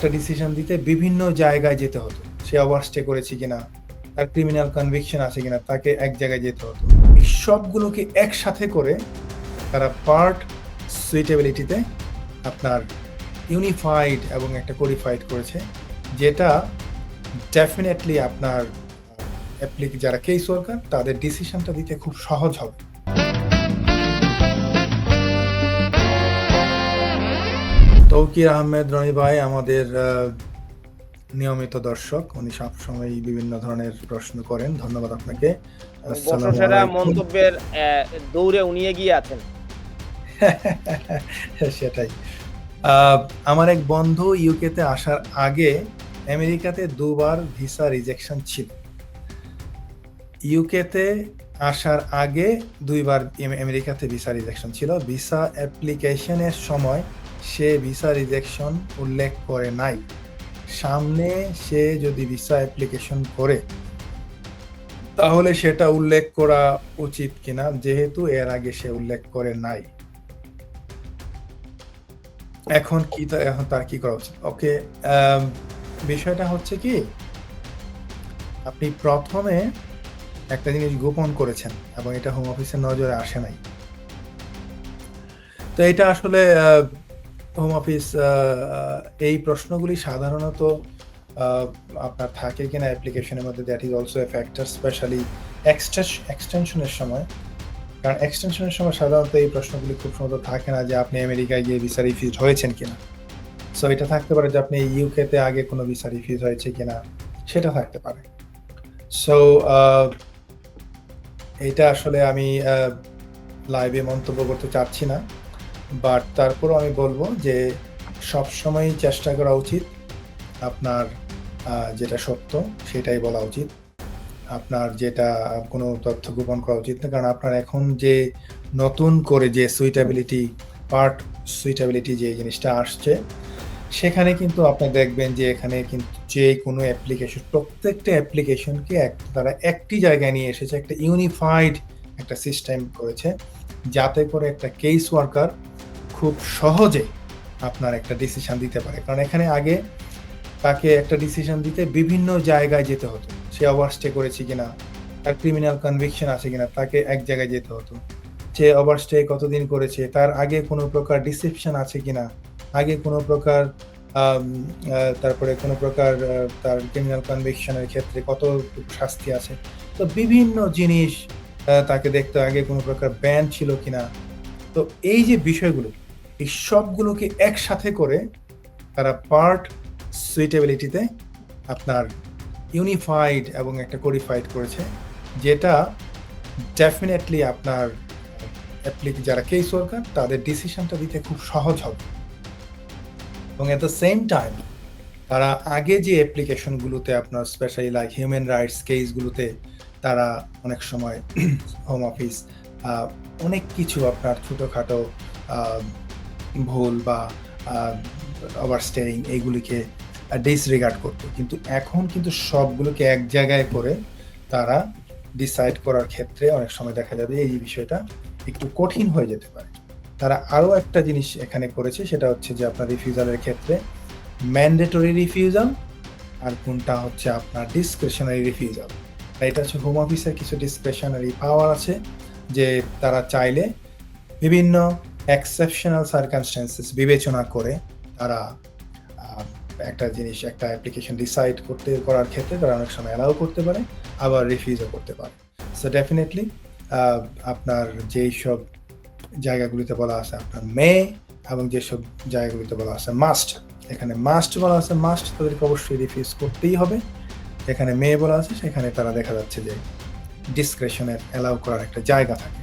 একটা ডিসিশন দিতে বিভিন্ন জায়গায় যেতে হতো। সে ওভার স্টে করেছে কিনা, তার ক্রিমিনাল কনভিকশন আছে কিনা, তাকে এক জায়গায় যেতে হতো। এই সবগুলোকে একসাথে করে তারা পার্ট সুইটেবিলিটিতে আপনার ইউনিফাইড এবং একটা কোডিফাইড করেছে, যেটা ডেফিনেটলি আপনার অ্যাপ্লিক যারা কেস ওয়ার্কার তাদের ডিসিশনটা দিতে খুব সহজ হবে। তৌকির আহমেদ রনি ভাই আমাদের নিয়মিত দর্শক। উনি সবসময় বিভিন্ন ধরনের প্রশ্ন করেন। ধন্যবাদ আপনাকে। বর্ষসেরা মন্তব্যের দৌড়ে উনি এগিয়ে আছেন। সেটাই। আমার এক বন্ধু ইউকেতে আসার আগে আমেরিকাতে দুবার ভিসা রিজেকশন ছিল। ইউকেতে আসার আগে দুইবার আমেরিকাতে ভিসা রিজেকশন ছিল। ভিসা অ্যাপ্লিকেশনের সময় সে ভিসা রিজেকশন উল্লেখ করে নাই। সামনে সে যদি ভিসা অ্যাপ্লিকেশন করে, তাহলে সেটা উল্লেখ করা উচিত কিনা? যেহেতু এর আগে সে উল্লেখ করে নাই। এখন কি এখন তার কি করা উচিত? ওকে বিষয়টা হচ্ছে কি, আপনি প্রথমে একটা জিনিস গোপন করেছেন এবং এটা হোম অফিসের নজরে আসে নাই। তো এটা আসলে হোম অফিস এই প্রশ্নগুলি সাধারণত আপনার থাকে কিনা অ্যাপ্লিকেশনের মধ্যে that is also a factor specially এক্সটেনশনের সময়। কারণ এক্সটেনশনের সময় সাধারণত এই প্রশ্নগুলি খুব সুন্দর থাকে না যে আপনি আমেরিকায় গিয়ে ভিসা রিফিউজ হয়েছেন কিনা। সো এটা থাকতে পারে যে আপনি ইউকেতে আগে কোনো ভিসা রিফিউজ হয়েছে কিনা, সেটা থাকতে পারে। সো এটা আসলে আমি লাইভে মন্তব্য করতে চাচ্ছি না। বাট তারপরও আমি বলব যে সবসময় চেষ্টা করা উচিত আপনার যেটা সত্য সেটাই বলা উচিত। আপনার যেটা, কোনো তথ্য গোপন করা উচিত না। কারণ আপনার এখন যে নতুন করে যে সুইটেবিলিটি পার্ট সুইটেবিলিটি যে জিনিসটা আসছে, সেখানে কিন্তু আপনি দেখবেন যে এখানে কিন্তু যে কোনো অ্যাপ্লিকেশন প্রত্যেকটা অ্যাপ্লিকেশনকে এক, তারা একটি জায়গায় নিয়ে এসেছে, একটা ইউনিফাইড একটা সিস্টেম করেছে, যাতে করে একটা কেস ওয়ার্কার খুব সহজে আপনার একটা ডিসিশন দিতে পারে। কারণ এখানে আগে তাকে একটা ডিসিশন দিতে বিভিন্ন জায়গায় যেতে হতো। সে ওভার স্টে করেছে কিনা, তার ক্রিমিনাল কনভিকশন আছে কিনা, তাকে এক জায়গায় যেতে হতো। সে ওভার স্টে কতদিন করেছে, তার আগে কোনো প্রকার ডিসিপশন আছে কিনা, আগে কোনো প্রকার তারপরে কোনো প্রকার তার ক্রিমিনাল কনভিকশনের ক্ষেত্রে কত শাস্তি আছে। তো বিভিন্ন জিনিস তাকে দেখতে আগে কোনো প্রকার ব্যান ছিল কিনা। তো এই যে বিষয়গুলো এই সবগুলোকে একসাথে করে তারা পার্ট সুইটেবিলিটিতে আপনার ইউনিফাইড এবং একটা কোডিফাইড করেছে, যেটা ডেফিনেটলি আপনার অ্যাপ্লিক যারা কেস ওয়ার্কার তাদের ডিসিশনটা দিতে খুব সহজ হবে। এবং এট দ্য সেম টাইম তারা আগে যে অ্যাপ্লিকেশনগুলোতে আপনার স্পেশালি লাইক হিউম্যান রাইটস কেসগুলোতে তারা অনেক সময় হোম অফিস অনেক কিছু আপনার ছোটোখাটো ভুল বা ওভার স্টেইং এইগুলিকে ডিসরিগার্ড করতো। কিন্তু এখন কিন্তু সবগুলোকে এক জায়গায় করে তারা ডিসাইড করার ক্ষেত্রে অনেক সময় দেখা যাবে এই বিষয়টা একটু কঠিন হয়ে যেতে পারে। তারা আরও একটা জিনিস এখানে করেছে, সেটা হচ্ছে যে আপনার রিফিউজালের ক্ষেত্রে ম্যান্ডেটরি রিফিউজাল আর কোনটা হচ্ছে আপনার ডিসক্রিপশনারি রিফিউজাল এটা হচ্ছে হোম অফিসের কিছু ডিসক্রিপশনারি পাওয়ার আছে, যে তারা চাইলে বিভিন্ন এক্সেপশনাল সার্কামস্টেন্সেস বিবেচনা করে তারা একটা জিনিস, একটা অ্যাপ্লিকেশন ডিসাইড করতে, করার ক্ষেত্রে তারা অনেক সময় অ্যালাউ করতে পারে, আবার রিফিউজও করতে পারে। সো ডেফিনেটলি আপনার যেই সব জায়গাগুলিতে বলা আছে আপনার মে এবং যেসব জায়গাগুলিতে বলা আছে মাস্ট এখানে মাস্ট বলা আছে মাস্ট তাদেরকে অবশ্যই রিফিউজ করতেই হবে। এখানে মে বলা আছে, সেখানে তারা দেখা যাচ্ছে যে ডিসক্রেশনের অ্যালাউ করার একটা জায়গা থাকে।